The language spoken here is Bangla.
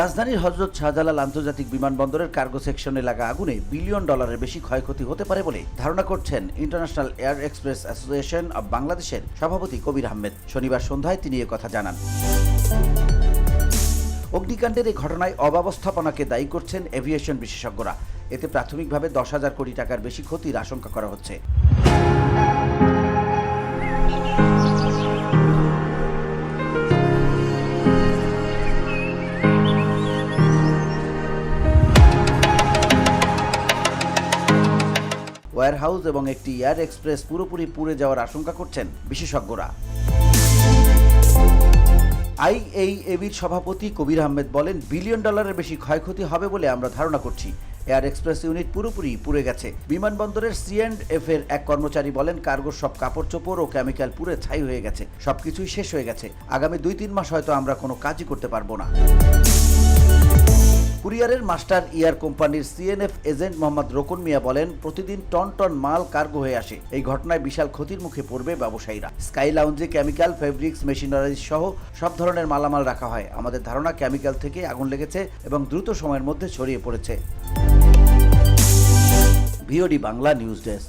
রাজধানীর হজরত শাহজালাল আন্তর্জাতিক বিমানবন্দরের কার্গো সেকশনে লাগা আগুনে বিলিয়ন ডলারের বেশি ক্ষয়ক্ষতি হতে পারে বলে ধারণা করছেন international air express association of বাংলাদেশের সভাপতি কবির আহমেদ। শনিবার সন্ধ্যায় তিনি কথা জানান। অগ্নিকাণ্ডের এই ঘটনায় অব্যবস্থাপনাকে দায়ী করছেন এভিয়েশন বিশেষজ্ঞরা। এতে প্রাথমিকভাবে দশ হাজার কোটি টাকার বেশি ক্ষতির আশঙ্কা করা হচ্ছে। ওয়্যারহাউস এবং একটি এয়ার এক্সপ্রেস পুরোপুরি পুড়ে যাওয়ার আশঙ্কা করছেন বিশেষজ্ঞরা। আইএইএবির সভাপতি কবির আহমেদ বলেন, বিলিয়ন ডলারের বেশি ক্ষয়ক্ষতি হবে বলে আমরা ধারণা করছি। এয়ার এক্সপ্রেস ইউনিট পুরোপুরি পুড়ে গেছে। বিমানবন্দরের সি অ্যান্ড এফ এর এক কর্মচারী বলেন, কার্গোর সব কাপড় চোপড় ও কেমিক্যাল পুড়ে ছাই হয়ে গেছে। সবকিছুই শেষ হয়ে গেছে। আগামী দুই তিন মাস হয়তো আমরা কোনো কাজই করতে পারব না। কুরিয়ারের মাস্টার ইয়ার কোম্পানির সিএনএফ এজেন্ট মোহাম্মদ রোকন মিয়া বলেন, প্রতিদিন টন টন মাল কার্গো হয়ে আসে। এই ঘটনায় বিশাল ক্ষতির মুখে পড়বে ব্যবসায়ীরা। স্কাই লাউঞ্জে কেমিক্যাল, ফেব্রিক্স, মেশিনারিজ সহ সব ধরনের মালামাল রাখা হয়। আমাদের ধারণা কেমিক্যাল থেকে আগুন লেগেছে এবং দ্রুত সময়ের মধ্যে ছড়িয়ে পড়েছে। VOD Bangla news desk.